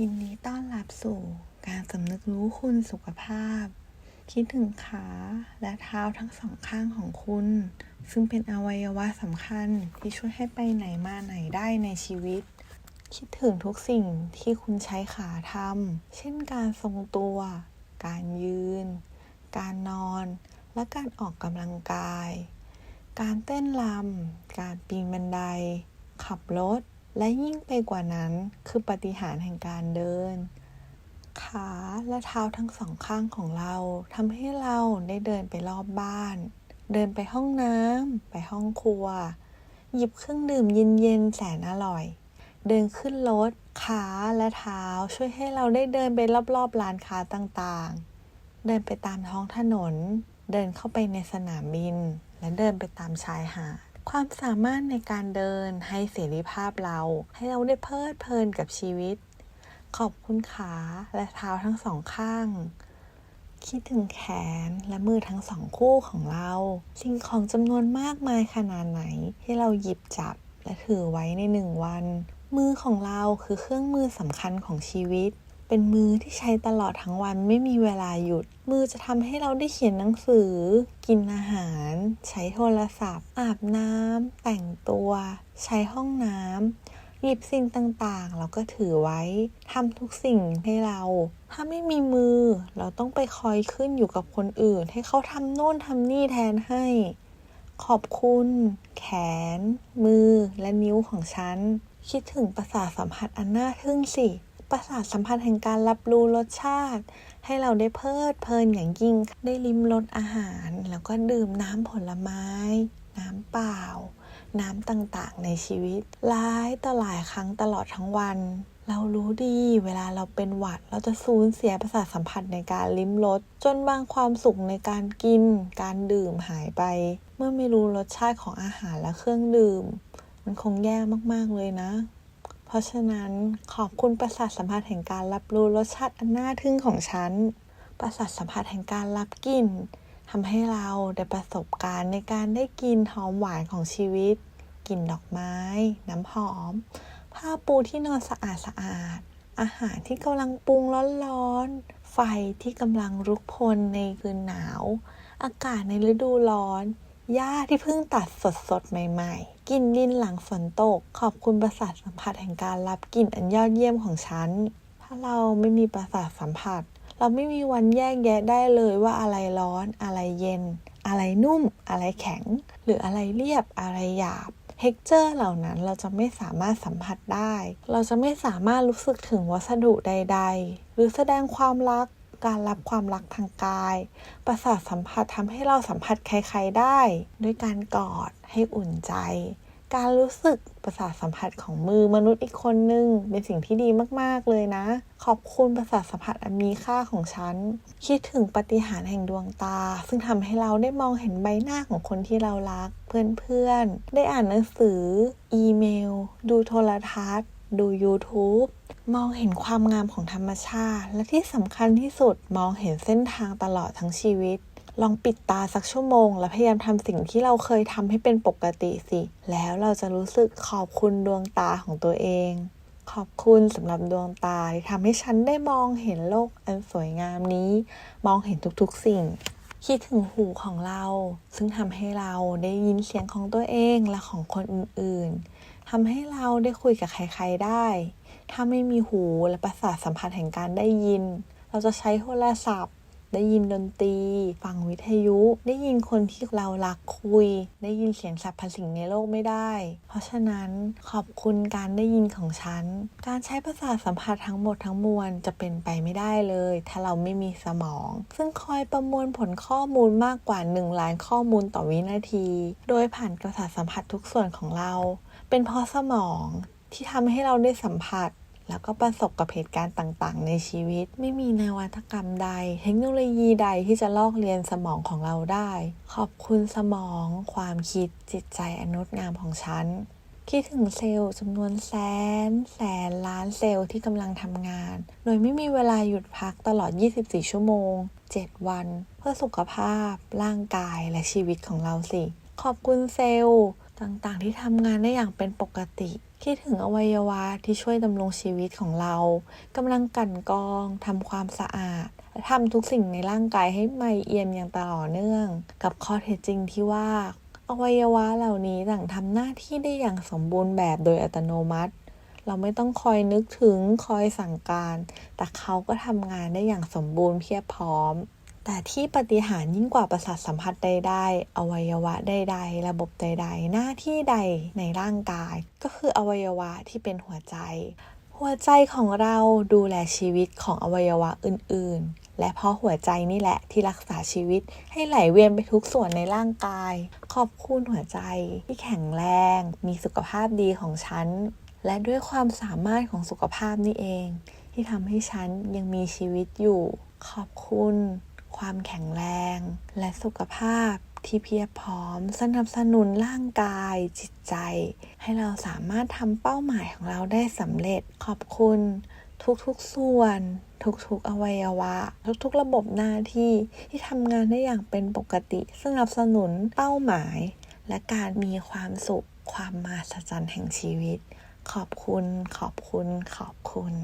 ยินดีต้อนรับสู่การสำนึกรู้คุณสุขภาพ คิดถึงขาและเท้าทั้งสองข้างของคุณ ซึ่งเป็นอวัยวะสำคัญที่ช่วยให้ไปไหนมาไหนได้ในชีวิต คิดถึงทุกสิ่งที่คุณใช้ขาทำเช่นการทรงตัว การยืน การนอน และการออกกำลังกาย การเต้นรำการปีนบันได ขับรถ และยิ่งไปกว่านั้นคือปฏิหารแห่งการเดิน ขาและเท้าทั้งสองข้างของเราทำให้เราได้เดินไปรอบบ้าน เดินไปห้องน้ำไปห้องครัว หยิบเครื่องดื่มเย็นๆแสนอร่อย เดินขึ้นรถขาและเท้าช่วยให้เราได้เดินไปรอบๆร้านค้าต่างๆ เดินไปตามท้องถนน เดินเข้าไปในสนามบิน และเดินไปตามชายหาด ความสามารถในการเดินให้เสรีภาพเรา ให้เราได้เพลิดเพลินกับชีวิต ขอบคุณขาและเท้าทั้งสองข้าง คิดถึงแขนและมือทั้งสองคู่ของเรา สิ่งของจำนวนมากมายขนาดไหน ที่เราหยิบจับและถือไว้ในหนึ่งวัน มือของเราคือเครื่องมือสำคัญของชีวิต เป็นมือที่ใช้ตลอดทั้งวันไม่มีเวลาหยุด มือจะทำให้เราได้เขียนหนังสือ กินอาหาร ใช้โทรศัพท์ อาบน้ำแต่งตัว ใช้ห้องน้ำหยิบสิ่งต่างๆเราก็ถือไว้ทำทุกสิ่งให้เรา ถ้าไม่มีมือ เราต้องไปคอยขึ้นอยู่กับคนอื่น ให้เขาทำโน่นทำนี่แทนให้ ขอบคุณ แขน มือและนิ้วของฉันคิดถึงประสาทสัมผัสอันน่าทึ่งสิ ประสาทสัมผัสแห่งการรับรู้รสชาติ ให้เราได้เพลิดเพลินอย่างยิ่ง ได้ลิ้มรสอาหาร แล้วก็ดื่มน้ำผลไม้ น้ำเปล่า น้ำต่างๆ ในชีวิตหลายต่อหลายครั้งตลอดทั้งวัน เรารู้ดีเวลาเราเป็นหวัด เราจะสูญเสียประสาทสัมผัสในการลิ้มรสจนบางความสุขในการกิน การดื่มหายไป เมื่อไม่รู้รสชาติของอาหารและเครื่องดื่ม มันคงแย่มากๆเลยนะ ราะฉะนั้นขอบคุณประสาทสัมผัสแห่งการรับรู้รสชาติอันน่าทึ่งของฉัน ประสาทสัมผัสแห่งการรับกลิ่นทำให้เราได้ประสบการณ์ในการได้กลิ่นหอมหวานของชีวิตกลิ่นดอกไม้ น้ำหอม ผ้าปูที่นอนสะอาดสะอาด อาหารที่กำลังปรุงร้อนๆ ไฟที่กำลังรุกพลในคืนหนาว อากาศในฤดูร้อน หญ้าที่เพิ่งตัดสดๆ ใหม่ๆ กินดินหลังฝนตก ขอบคุณประสาทสัมผัสแห่งการรับกลิ่นอันยอดเยี่ยมของฉัน ถ้าเราไม่มีประสาทสัมผัส เราไม่มีวันแยกแยะได้เลยว่าอะไรร้อน อะไรเย็น อะไรนุ่ม อะไรแข็ง หรืออะไรเรียบ อะไรหยาบเท็กเจอร์เหล่านั้นเราจะไม่สามารถสัมผัสได้ เราจะไม่สามารถรู้สึกถึงวัสดุใด ๆ หรือแสดงความรัก การรับความรักทางกาย ประสาทสัมผัสทำให้เราสัมผัสใครๆได้ ด้วยการกอดให้อุ่นใจ การรู้สึกประสาทสัมผัสของมือมนุษย์อีกคนนึง เป็นสิ่งที่ดีมากๆเลยนะ ขอบคุณประสาทสัมผัสอันมีค่าของฉัน คิดถึงปฏิหารแห่งดวงตา ซึ่งทำให้เราได้มองเห็นใบหน้าของคนที่เรารัก เพื่อนๆ ได้อ่านหนังสือ อีเมล ดูโทรทัศน์ ดู YouTube มองเห็นความงามของธรรมชาติ และที่สำคัญที่สุดมองเห็นเส้นทางตลอดทั้งชีวิต ลองปิดตาสักชั่วโมง และพยายามทำสิ่งที่เราเคยทำให้เป็นปกติสิ แล้วเราจะรู้สึกขอบคุณดวงตาของตัวเอง ขอบคุณสำหรับดวงตาที่ทำให้ฉันได้มองเห็นโลกอันสวยงามนี้ มองเห็นทุกๆสิ่งคิดถึงหูของเรา ซึ่งทำให้เราได้ยินเสียงของตัวเองและของคนอื่น ทำให้เราได้คุยกับใครๆได้ ถ้าไม่มีหูและประสาทสัมผัสแห่งการได้ยิน เราจะใช้โทรศัพท์ ได้ยินดนตรี ฟังวิทยุ ได้ยินคนที่เรารักคุย ได้ยินเสียงสรรพสิ่งในโลกไม่ได้ เพราะฉะนั้นขอบคุณการได้ยินของฉัน การใช้ประสาทสัมผัสทั้งหมดทั้งมวลจะเป็นไปไม่ได้เลย ถ้าเราไม่มีสมอง ซึ่งคอยประมวลผลข้อมูลมากกว่า1ล้านข้อมูลต่อวินาที โดยผ่านประสาทสัมผัสทุกส่วนของเรา เป็นเพราะสมองที่ทำให้เราได้สัมผัส แล้วก็ประสบกับเหตุการณ์ต่างๆ ในชีวิต ไม่มีนวัตกรรมใด เทคโนโลยีใดที่จะลอกเลียนสมองของเราได้ ขอบคุณสมอง ความคิดจิตใจอนงดงามของฉันคิดถึงเซลล์จำนวนแสน แสนล้านเซลล์ที่กำลังทำงาน โดยไม่มีเวลาหยุดพักตลอด 24 ชั่วโมง 7 วัน เพื่อสุขภาพ ร่างกายและชีวิตของเราสิ ขอบคุณเซลล์ ต่างๆ ที่ทำงานได้อย่างเป็นปกติ คิดถึงอวัยวะที่ช่วยดำรงชีวิตของเรากำลังกลั่นกรองทำความสะอาดทำทุกสิ่งในร่างกายให้ไม่เอี่ยมอย่างต่อเนื่อง กับข้อเท็จจริงที่ว่า อวัยวะเหล่านี้ต่างทำหน้าที่ได้อย่างสมบูรณ์แบบโดยอัตโนมัติ เราไม่ต้องคอยนึกถึงคอยสั่งการ แต่เขาก็ทำงานได้อย่างสมบูรณ์เพียบพร้อม แต่ที่ปฏิหารยิ่งกว่าประสาทสัมผัสใดๆ อวัยวะใดๆ ระบบใดๆ หน้าที่ใดในร่างกาย ก็คืออวัยวะที่เป็นหัวใจ หัวใจของเราดูแลชีวิตของอวัยวะอื่นๆ และเพราะหัวใจนี่แหละที่รักษาชีวิตให้ไหลเวียนไปทุกส่วนในร่างกาย ขอบคุณหัวใจที่แข็งแรง มีสุขภาพดีของฉัน และด้วยความสามารถของสุขภาพนี่เอง ที่ทำให้ฉันยังมีชีวิตอยู่ ขอบคุณ ความแข็งแรง และสุขภาพที่เพียบพร้อม สนับสนุนร่างกายจิตใจ ให้เราสามารถทำเป้าหมายของเราได้สำเร็จขอบคุณ ทุกๆส่วน ทุกๆอวัยวะ ทุกๆระบบหน้าที่ที่ทำงานได้อย่างเป็นปกติ สนับสนุนเป้าหมาย และการมีความสุข ความมหัศจรรย์แห่งชีวิต ขอบคุณ ขอบคุณ ขอบคุณ